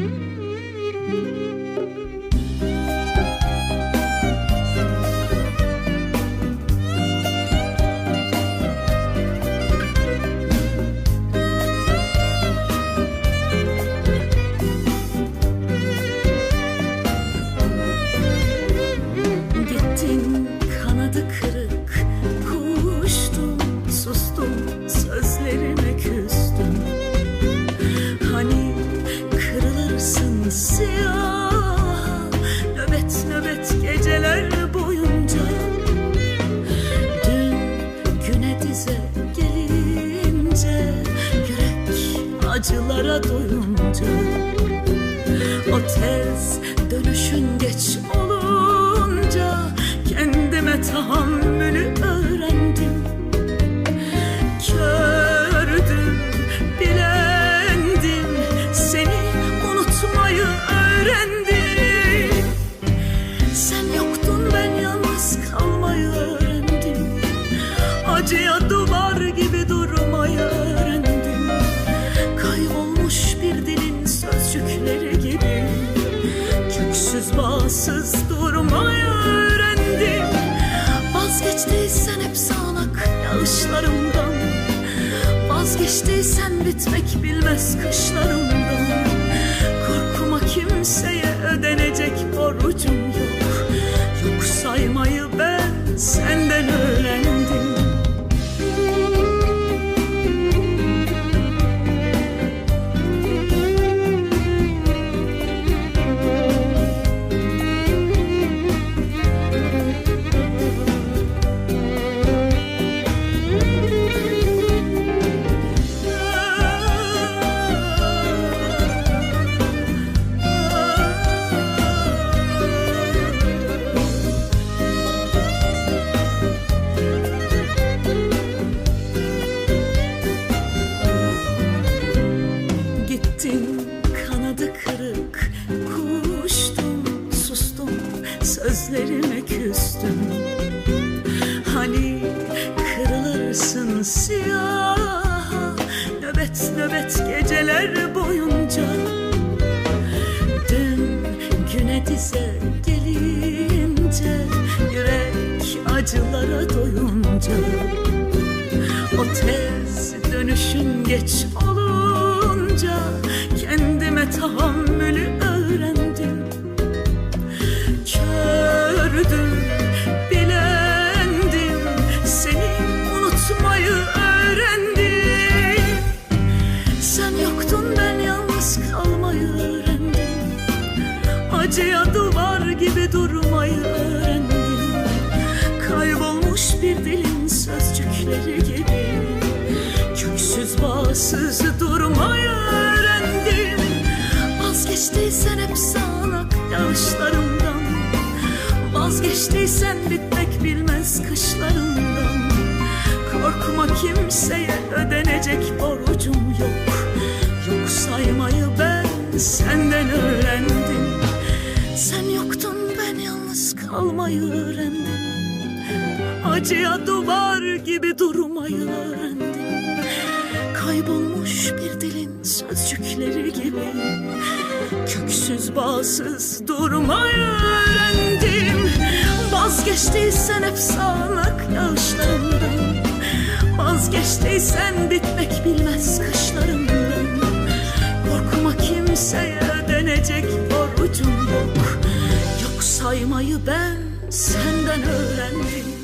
Gittin siyah. Nöbet nöbet geceler boyunca Dün güne dize gelince Yürek acılara doyunca o tez dönüşün geç olunca Köksüz bağsız durmayı öğrendim. Vazgeçtiysen hep sağanak yağışlarımdan. Vazgeçtiysen bitmek bilmez kışlarımdan. Korkuma kimseye ödenecek Gittin kanadı kırık Kuştum sustum sözlerime küstüm. Hani kırılırsın siyah Nöbet nöbet geceler boyunca. Dün güne dize gelince Yürek acılara doyunca. O tez dönüşün geç olunca Acıya duvar gibi durmayı öğrendim. Kaybolmuş bir dilin sözcükleri gibi Köksüz bağsız durmayı öğrendim. Vazgeçtiysen hep sağanak yağışlarımdan Vazgeçtiysen bitmek bilmez kışlarımdan Korkma kimseye ödenecek borcum yok. Yok saymayı ben senden öğrendim kalmayı öğrendim. Acıya duvar gibi durmayı öğrendim. Kaybolmuş bir dilin sözcükleri gibi Köksüz bağsız durmayı öğrendim. Vazgeçtiysen hep sağanak yağışlarımdan Vazgeçtiysen bitmek bilmez kışlarımdan. Korkma kimseye ben senden öğrendim